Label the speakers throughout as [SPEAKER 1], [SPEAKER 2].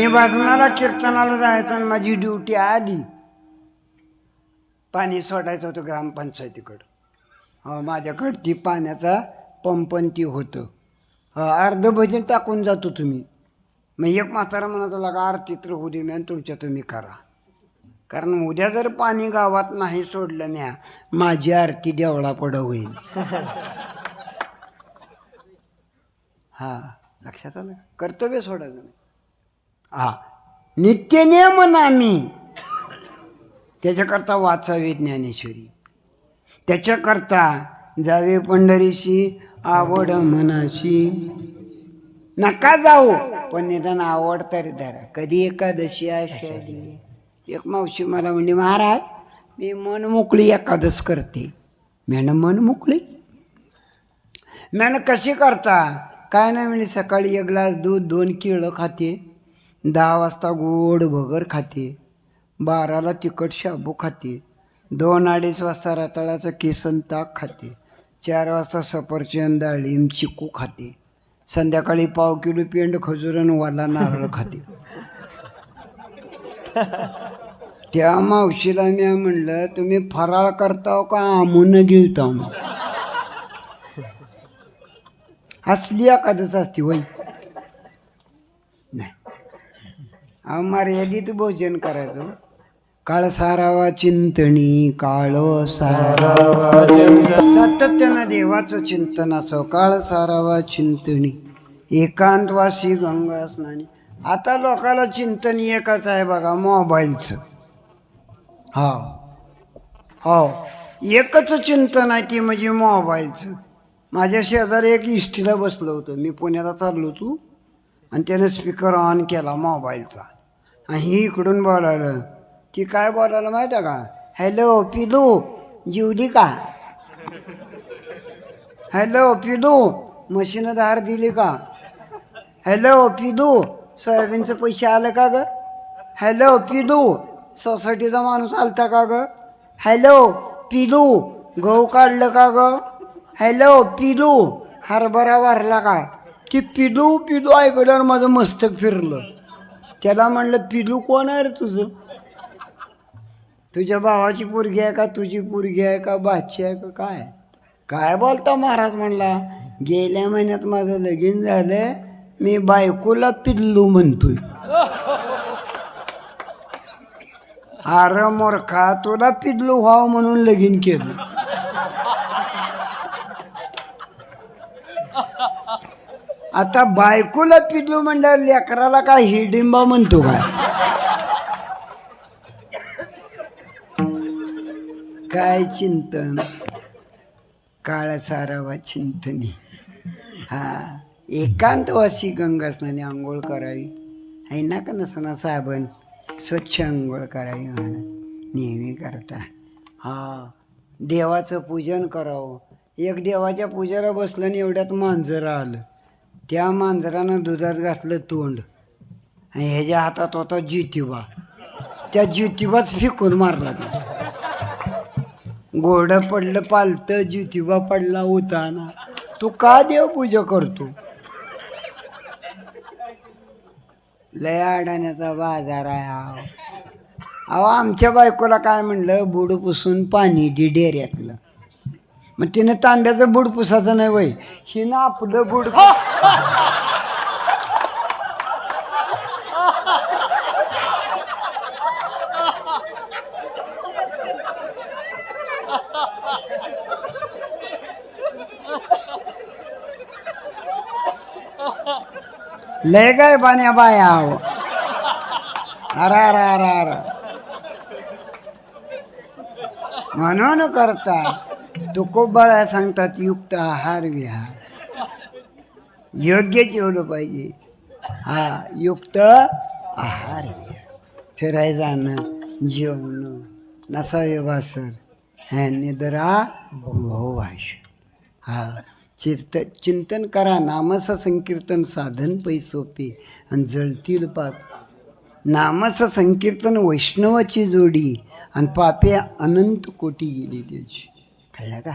[SPEAKER 1] मी भजनाला कीर्तनाला जायचं आणि माझी ड्युटी आली. पाणी सोडायचं होतं ग्रामपंचायतीकडं. हो माझ्याकडं ती पाण्याचा पंपन ती होतं. हो, अर्ध भजन टाकून जातो तुम्ही. मग एक म्हातारा म्हणत लागा आरती तर होऊ दे मॅन तुमच्या तुम्ही करा. कारण उद्या जर पाणी गावात नाही सोडलं न्या माझी आरती देवळा पड होईल. हा लक्षात आलं? कर्तव्य सोडायचं नाही. हा. नित्य नियम नामी. त्याच्याकरता वाचावे ज्ञानेश्वरी. त्याच्याकरता जावे पंढरीशी आवड मनाशी. नका जाऊ पण निदान आवड तरी धरा. कधी एकादशी आषाढी एक मावशी मला म्हणली महाराज मी मन मोकळी एकादश करते. मॅडम मन मोकळी? मॅडम कशी करता? काय नाही म्हणजे सकाळी एक ग्लास दूध दोन केळं खाते. दहा वाजता गोड भगर खाते. बाराला तिखट शाबू खाते. दोन अडीच वाजता रताळाचं केसन ताक खाते. चार वाजता सफरचंद डाळिंब चिकू खाते. संध्याकाळी पाव किलो पेंड खजुरन वाला नारळ खाते. त्या मावशीला मी म्हणलं तुम्ही फराळ करताव का? आमून गिळताव असली एखादच असती वय नाही अहो मर्यादित भोजन करायचं. काळ सारावा चिंतणी काळ सारावा सातत्यानं देवाचं चिंतन असो काळ सारावा चिंतणी. एकांतवासी गंगा स्नानी. आता लोकाला चिंतन एकच आहे बघा मोबाईलचं. हो हो एकच चिंतन आहे ती म्हणजे मोबाईलचं. माझ्या शेजारी एक इष्टीला बसलं होतं. मी पुण्याला चाललो होतो. आणि त्यानं स्पीकर ऑन केला मोबाईलचा. आणि ही इकडून बोलावलं. ती काय बोलायला माहिती आहे का? हॅलो पिलू जिवली का? हॅलो पिलू मशीनं धार दिली का? हॅलो पिलू सोयाबीनचे पैसे आले का ग? हॅलो पिलू सोसायटीचा माणूस आलता का ग? हॅलो पिलू गहू काढलं का ग? हॅलो पिलू हरभरा वारला का? की पिलू पिलू ऐकल्यावर माझं मस्तक फिरलं. त्याला म्हणलं पिलू कोण आहे रे तुझं? तुझ्या भावाची पोरगी आहे का तुझी पोरगी आहे का बाची आहे का काय काय बोलता महाराज म्हणला गेल्या महिन्यात माझं लगीन झालं मी बायकोला पिल्लू म्हणतोय. अरे मोरखा तुला पिल्लू व्हावं म्हणून लगीन केलं. आता बायकोला पिल्लू म्हणल्यावर लेकराला काय हिडिंबा म्हणतो काय? काय चिंतन? काळ सारावा चिंतनी. हा एकांतवासी गंगा स्नानी आंघोळ करावी. आहे ना का नसना साबण? स्वच्छ आंघोळ करावी महाराज नेहमी करता. हा देवाचं पूजन करावं. एक देवाच्या पूजेला बसलं आणि एवढ्यात मांजर आलं. त्या मांजरानं दुधात घातलं तोंड. आणि ह्याच्या हातात होता ज्योतिबा. त्या ज्योतिबाच फिकून मारला तो. घोडं पडलं पालतं ज्योतिबा पडला उताना. तू का देवपूजा करतो? लय अडाण्याचा बाजार आहे अहो. अहो आमच्या बायकोला काय म्हणलं बुड पुसून पाणी दे डेऱ्यातलं. मग तिनं तांब्याचं बुड पुसायचं नाही वय. हिनं आपलं बुड लय काय पाण्या बाया आहो अरा अरा अरा अरा. म्हणून करता. तुकोबाला सांगतात युक्त आहार विहार. योग्य जेवलं पाहिजे. हा युक्त आहार विहार. फिरायला जाणं जेवणं नसावे वासर ह्या निद्रा भाऊ भाष हा चिंत चिंतन करा नामाचं संकीर्तन साधन पै सोपे. आणि जळतील पाप. नामाचं संकीर्तन वैष्णवाची जोडी. आणि पापे अनंत कोटी गेली त्याची. कळलं का?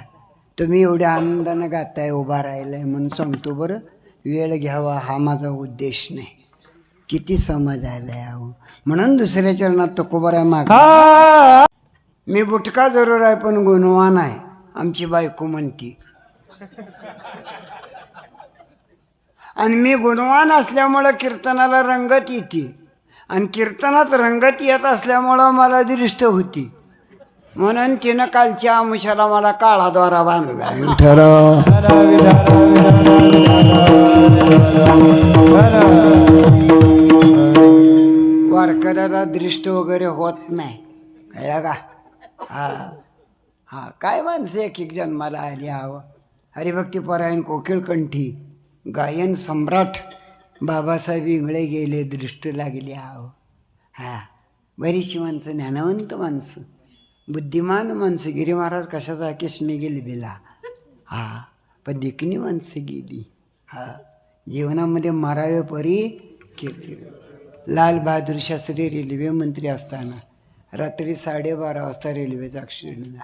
[SPEAKER 1] तुम्ही एवढ्या आनंदानं गाताय उभा राहिलाय म्हणून सांगतो बरं. वेळ घ्यावा हा माझा उद्देश नाही. किती समज आलाय अहो. म्हणून दुसऱ्या चरणात तुकोबऱ्या माग मी बुटका जरूर आहे पण गुणवान आहे आमची बायको म्हणती. आणि मी गुणवान असल्यामुळं कीर्तनाला रंगत येते. आणि कीर्तनात रंगत येत असल्यामुळं मला दृष्ट होती. म्हणून तिनं कालच्या आमुषाला मला काळा द्वारा बांधला. विठ्ठल. वारकऱ्याला दृष्ट वगैरे होत नाही. कळलं का? हा. हा. काय माणसं एक एक जन्माला आली हवं? हरिभक्ती परायण कोकिळ कंठी गायन सम्राट बाबासाहेब इंगळे गेले दृष्ट लागली हवं. हा. बरीचशी माणसं ज्ञानवंत माणसं. बुद्धिमान माणसं गिरी महाराज कशाचा किसमी गेली बिला? हा पण दिकणी माणसं गेली. हा जीवनामध्ये मारावे परी कीर्ती. लाल बहादूर शास्त्री रेल्वे मंत्री असताना रात्री साडेबारा वाजता रेल्वेचा ॲक्सिडेंट झाला.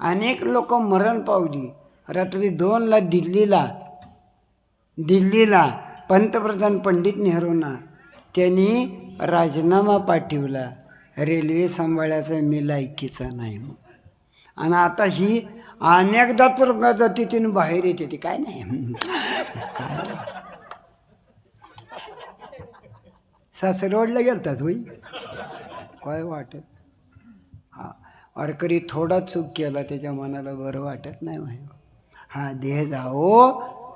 [SPEAKER 1] अनेक लोक मरण पावली. रात्री दोनला दिल्लीला दिल्लीला पंतप्रधान पंडित नेहरूंना त्यांनी राजीनामा पाठवला. रेल्वे सांभाळायचा मी लायकीचा नाही मग आणि आता ही अनेकदा तर जाती तिने बाहेर येते ती. काय नाही. सासरवाडला गेलतात होई काय वाटत? हा. वारकरी थोडा चूक केला त्याच्या मनाला बरं वाटत नाही माही हा देह जाओ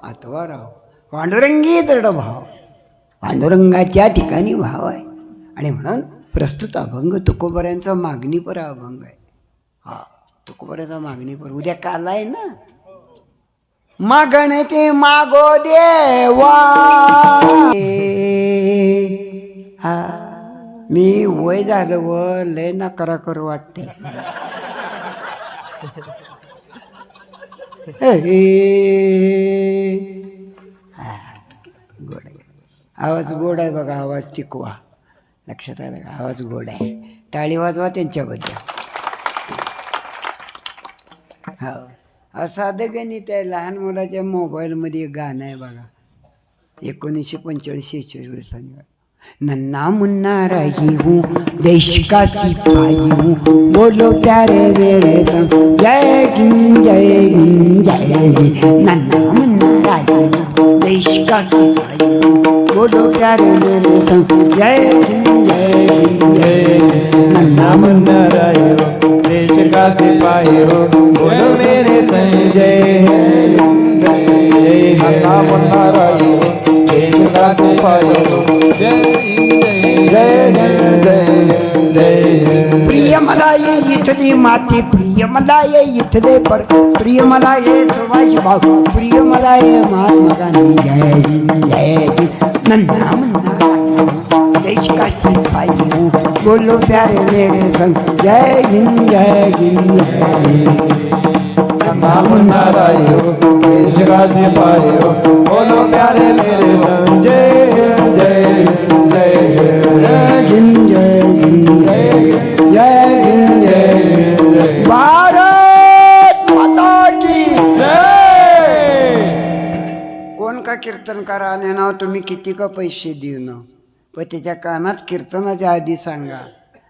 [SPEAKER 1] अथवा राहो. पांडुरंगी दृढ भाव पांडुरंगाच्या ठिकाणी भाव आहे आणि म्हणून प्रस्तुत अभंग तुकोबऱ्यांचा मागणीपर अभंग आहे. हा तुकोबऱ्याचा मागणीपर. उद्या काल आहे ना? मागणे ते मागो देवा. हा मी वय झालं व लय नकारा करू वाटते गोड आवाज गोड आहे बघा आवाज टिकवा. लक्षात आलं का आवाज गोड आहे. टाळी वाजवा त्यांच्याबद्दल. हो. हा साधं गणित आहे. लहान मुलाच्या मोबाईलमध्ये गाणं आहे बघा. एकोणीसशे पंचेचाळीस शेहेचाळीस साली नन्ना मुन्ना रही हूँ देश का सिपाही हूँ. बोलो प्यारे मेरे संग जय गिन जय गिन जय गिन नन्ना मुन्ना रही हूँ देश का सिपाही हूँ. बोलो प्यारे मेरे संग जय हिंद जय हिंद जय हिंद नन्ना मुन्ना
[SPEAKER 2] देश का सिपाही हो बोलो मेरे संजय जय अन्ना मुन्ना राही हो देश का सिपाही हो जय हिंद, जय जय जय
[SPEAKER 1] इथली माती प्रिय मला ये इथले पर प्रिय मला ये सुभाष भाऊ प्रिय मला ये महात्मा गांधी जय हिंद जय हिंद. नन्ना मुन्ना देश का सिपाही बोलो प्यारे मेरे संग जय हिंद जय हिंद जय हिंद.
[SPEAKER 2] अन्ना मुन्ना रायो हो देश का सिपाही बोलो प्यारे मेरे
[SPEAKER 1] संग. कीर्तन करा आणि नाव तुम्ही किती का पैसे देऊ ना. पण त्याच्या कानात कीर्तनाच्या आधी सांगा.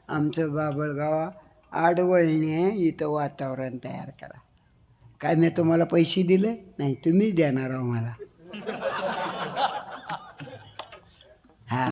[SPEAKER 1] आमचं बाबळगाव आडवळणे आहे इथं वातावरण तयार करा. काय मी तुम्हाला पैसे दिले? नाही तुम्हीच देणार आहो मला.